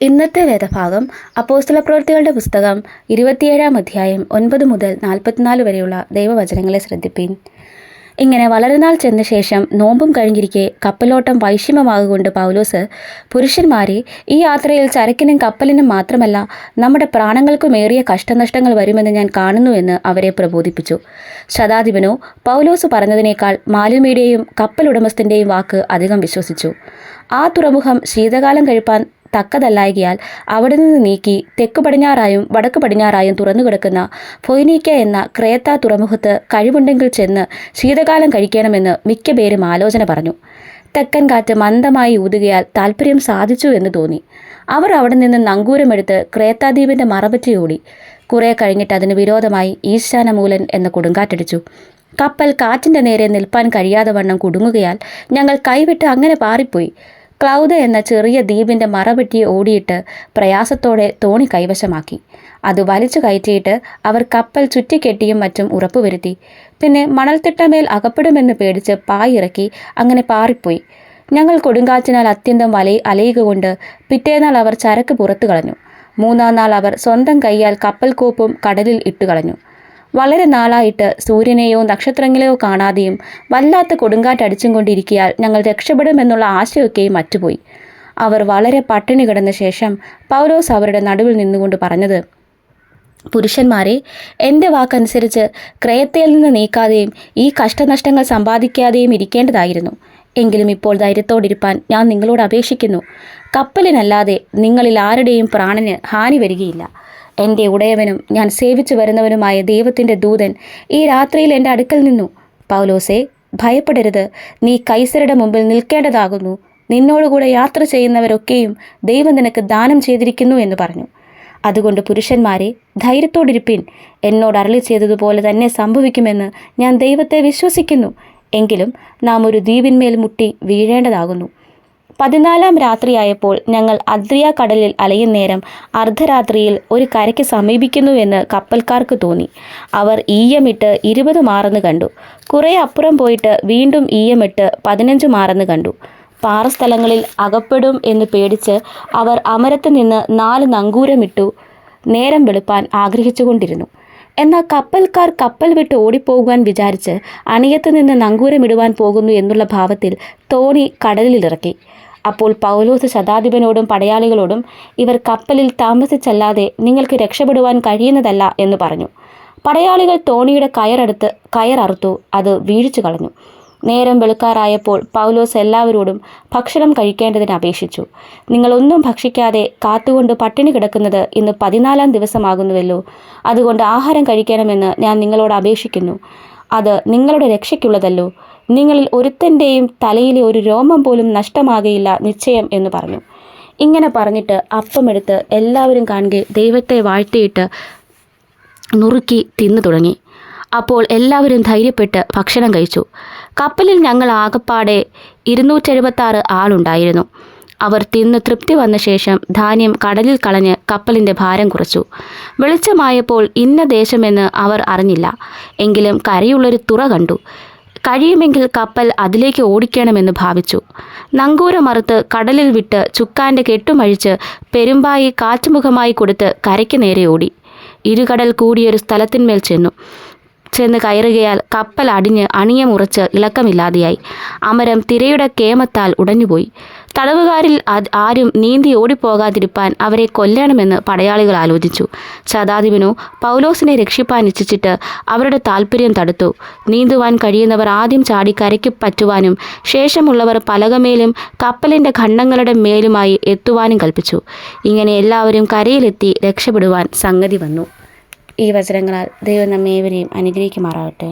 ഇന്നത്തെ വേദഭാഗം അപ്പോസ്തല പ്രവൃത്തികളുടെ പുസ്തകം ഇരുപത്തിയേഴാം അധ്യായം ഒൻപത് മുതൽ നാൽപ്പത്തിനാല് വരെയുള്ള ദൈവവചനങ്ങളെ ശ്രദ്ധിപ്പീൻ. ഇങ്ങനെ വളരെ നാൾ ചെന്ന ശേഷം നോമ്പും കഴിഞ്ഞിരിക്കെ കപ്പലോട്ടം വൈഷമ്യമാകൊണ്ട് പൗലോസ് പുരുഷന്മാരെ ഈ യാത്രയിൽ ചരക്കിനും കപ്പലിനും മാത്രമല്ല നമ്മുടെ പ്രാണങ്ങൾക്കുമേറിയ കഷ്ടനഷ്ടങ്ങൾ വരുമെന്ന് ഞാൻ കാണുന്നുവെന്ന് അവരെ പ്രബോധിപ്പിച്ചു. ശതാധിപനോ പൗലോസ് പറഞ്ഞതിനേക്കാൾ മാലുമിയുടെയും കപ്പലുടമസ്ഥന്റെയും വാക്ക് അധികം വിശ്വസിച്ചു. ആ തുറമുഖം ശീതകാലം കഴിപ്പാൻ തക്കതല്ലായകയാൽ അവിടെ നിന്ന് നീക്കി തെക്ക് പടിഞ്ഞാറായും വടക്ക് പടിഞ്ഞാറായും തുറന്നു കിടക്കുന്ന ഫൊയ്നീക്ക എന്ന ക്രേത്ത തുറമുഖത്ത് കഴിവുണ്ടെങ്കിൽ ചെന്ന് ശീതകാലം കഴിക്കണമെന്ന് മിക്ക പേരും ആലോചന പറഞ്ഞു. തെക്കൻ കാറ്റ് മന്ദമായി ഊതുകയാൽ താല്പര്യം സാധിച്ചു എന്ന് തോന്നി. അവർ അവിടെ നിന്ന് നങ്കൂരമെടുത്ത് ക്രേത്താദ്വീപിന്റെ മറപറ്റി ഓടി കുറേ കഴിഞ്ഞിട്ട് അതിന് വിരോധമായി ഈശാനമൂലൻ എന്ന കൊടുങ്കാറ്റടിച്ചു. കപ്പൽ കാറ്റിന്റെ നേരെ നിൽപ്പാൻ കഴിയാതെ വണ്ണം കുടുങ്ങുകയാൽ ഞങ്ങൾ കൈവിട്ട് അങ്ങനെ പാറിപ്പോയി. ക്ലൗദ എന്ന ചെറിയ ദ്വീപിന്റെ മറവെട്ടി ഓടിയിട്ട് പ്രയാസത്തോടെ തോണി കൈവശമാക്കി. അത് വലിച്ചു കയറ്റിയിട്ട് അവർ കപ്പൽ ചുറ്റിക്കെട്ടിയും മറ്റും ഉറപ്പുവരുത്തി. പിന്നെ മണൽത്തിട്ടമേൽ അകപ്പെടുമെന്ന് പേടിച്ച് പായിറക്കി അങ്ങനെ പാറിപ്പോയി. ഞങ്ങൾ കൊടുങ്കാറ്റിനാൽ അത്യന്തം വലയി അലയുക കൊണ്ട് അവർ ചരക്ക് പുറത്തു കളഞ്ഞു. മൂന്നാം നാൾ അവർ സ്വന്തം കൈയാൽ കപ്പൽ കോപ്പും കടലിൽ ഇട്ടുകളഞ്ഞു. വളരെ നാളായിട്ട് സൂര്യനെയോ നക്ഷത്രങ്ങളെയോ കാണാതെയും വല്ലാത്ത കൊടുങ്കാറ്റടിച്ചും കൊണ്ടിരിക്കിയാൽ ഞങ്ങൾ രക്ഷപ്പെടുമെന്നുള്ള ആശയൊക്കെയും മറ്റുപോയി. അവർ വളരെ പട്ടിണി കിടന്ന ശേഷം പൗലോസ് അവരുടെ നടുവിൽ നിന്നുകൊണ്ട് പറഞ്ഞത് പുരുഷന്മാരെ എന്റെ വാക്കനുസരിച്ച് ക്രയത്തിൽ നിന്ന് നീക്കാതെയും ഈ കഷ്ടനഷ്ടങ്ങൾ സമ്പാദിക്കാതെയും ഇരിക്കേണ്ടതായിരുന്നു. എങ്കിലും ഇപ്പോൾ ധൈര്യത്തോടിരിപ്പാൻ ഞാൻ നിങ്ങളോട് അപേക്ഷിക്കുന്നു. കപ്പലിനല്ലാതെ നിങ്ങളിൽ ആരുടെയും പ്രാണന് ഹാനി വരികയില്ല. എന്റെ ഉടയവനും ഞാൻ സേവിച്ചു വരുന്നവനുമായ ദൈവത്തിന്റെ ദൂതൻ ഈ രാത്രിയിൽ എന്റെ അടുക്കൽ നിന്നു. പൗലോസെ ഭയപ്പെടരുത്. നീ കൈസരുടെ മുമ്പിൽ നിൽക്കേണ്ടതാകുന്നു. നിന്നോടുകൂടെ യാത്ര ചെയ്യുന്നവരൊക്കെയും ദൈവം നിനക്ക് ദാനം ചെയ്തിരിക്കുന്നു എന്ന് പറഞ്ഞു. അതുകൊണ്ട് പുരുഷന്മാരെ ധൈര്യത്തോടിരിപ്പിൻ. എന്നോട് അരളി ചെയ്തതുപോലെ തന്നെ സംഭവിക്കുമെന്ന് ഞാൻ ദൈവത്തെ വിശ്വസിക്കുന്നു. എങ്കിലും നാം ഒരു ദ്വീപിന്മേൽ മുട്ടി വീഴേണ്ടതാകുന്നു. പതിനാലാം രാത്രിയായപ്പോൾ ഞങ്ങൾ അദ്രിയ കടലിൽ അലയും നേരം അർദ്ധരാത്രിയിൽ ഒരു കരയ്ക്ക് സമീപിക്കുന്നുവെന്ന് കപ്പൽക്കാർക്ക് തോന്നി. അവർ ഈയമിട്ട് ഇരുപത് മാറെന്ന് കണ്ടു. കുറേ അപ്പുറം പോയിട്ട് വീണ്ടും ഈയമിട്ട് പതിനഞ്ച് മാറെന്ന് കണ്ടു. പാറസ്ഥലങ്ങളിൽ അകപ്പെടും എന്ന് പേടിച്ച് അവർ അമരത്ത് നിന്ന് നാല് നങ്കൂരമിട്ടു നേരം വെളുപ്പാൻ ആഗ്രഹിച്ചുകൊണ്ടിരുന്നു. എന്നാൽ കപ്പൽക്കാർ കപ്പൽ വിട്ട് ഓടിപ്പോകുവാൻ വിചാരിച്ച് അണിയത്ത് നിന്ന് നങ്കൂരമിടുവാൻ പോകുന്നു എന്നുള്ള ഭാവത്തിൽ തോണി കടലിലിറക്കി. അപ്പോൾ പൗലോസ് ശതാധിപനോടും പടയാളികളോടും ഇവർ കപ്പലിൽ താമസിച്ചല്ലാതെ നിങ്ങൾക്ക് രക്ഷപ്പെടുവാൻ കഴിയുന്നതല്ല എന്ന് പറഞ്ഞു. പടയാളികൾ തോണിയുടെ കയറെടുത്ത് കയററുത്തു അത് വീഴിച്ചു കളഞ്ഞു. നേരം വെളുക്കാറായപ്പോൾ പൗലോസ് എല്ലാവരോടും ഭക്ഷണം കഴിക്കേണ്ടതിന് അപേക്ഷിച്ചു. നിങ്ങളൊന്നും ഭക്ഷിക്കാതെ കാത്തുകൊണ്ട് പട്ടിണി കിടക്കുന്നത് ഇന്ന് പതിനാലാം ദിവസമാകുന്നുവല്ലോ. അതുകൊണ്ട് ആഹാരം കഴിക്കണമെന്ന് ഞാൻ നിങ്ങളോട് അപേക്ഷിക്കുന്നു. അത് നിങ്ങളുടെ രക്ഷയ്ക്കുള്ളതല്ലോ. നിങ്ങളിൽ ഒരുത്തന്റെയും തലയിലെ ഒരു രോമം പോലും നഷ്ടമാകയില്ല നിശ്ചയം എന്ന് പറഞ്ഞു. ഇങ്ങനെ പറഞ്ഞിട്ട് അപ്പമെടുത്ത് എല്ലാവരും കാണുകെ ദൈവത്തെ വാഴ്ത്തിയിട്ട് നുറുക്കി തിന്നു തുടങ്ങി. അപ്പോൾ എല്ലാവരും ധൈര്യപ്പെട്ട് ഭക്ഷണം കഴിച്ചു. കപ്പലിൽ ഞങ്ങൾ ആകപ്പാടെ ഇരുന്നൂറ്റെഴുപത്താറ് ആളുണ്ടായിരുന്നു. അവർ തിന്ന് തൃപ്തി വന്ന ശേഷം ധാന്യം കടലിൽ കളഞ്ഞ് കപ്പലിന്റെ ഭാരം കുറച്ചു. വെളിച്ചമായപ്പോൾ ഇന്ന ദേശമെന്ന് അവർ അറിഞ്ഞില്ല. എങ്കിലും കരയുള്ളൊരു തുറ കണ്ടു. കഴിയുമെങ്കിൽ കപ്പൽ അതിലേക്ക് ഓടിക്കണമെന്ന് ഭാവിച്ചു. നങ്കൂരമറുത്ത് കടലിൽ വിട്ട് ചുക്കാന്റെ കെട്ടുമഴിച്ച് പെരുമ്പായി കാറ്റുമുഖമായി കൊടുത്ത് കരയ്ക്ക് നേരെ ഓടി. ഇരുകടൽ കൂടിയൊരു സ്ഥലത്തിന്മേൽ ചെന്നു. ചെന്ന് കയറുകയാൽ കപ്പൽ അടിഞ്ഞ് അണിയമുറച്ച് ഇളക്കമില്ലാതെയായി. അമരം തിരയുടെ കേമത്താൽ ഉടഞ്ഞുപോയി. തടവുകാരിൽ ആരും നീന്തി ഓടിപ്പോകാതിരിപ്പാൻ അവരെ കൊല്ലണമെന്ന് പടയാളികൾ ആലോചിച്ചു. ശതാധിപനു പൗലോസിനെ രക്ഷിപ്പാൻ ഇച്ഛിച്ചിട്ട് അവരുടെ താല്പര്യം തടുത്തു. നീന്തുവാൻ കഴിയുന്നവർ ആദ്യം ചാടി കരയ്ക്ക് പറ്റുവാനും ശേഷമുള്ളവർ പലകമേലും കപ്പലിന്റെ ഖണ്ഡങ്ങളുടെ മേലുമായി എത്തുവാനും കൽപ്പിച്ചു. ഇങ്ങനെ എല്ലാവരും കരയിലെത്തി രക്ഷപ്പെടുവാൻ സംഗതി വന്നു. ഈ വചനങ്ങളാൽ ദൈവം നമ്മേവരെയും അനുഗ്രഹിക്കുമാറാകട്ടെ.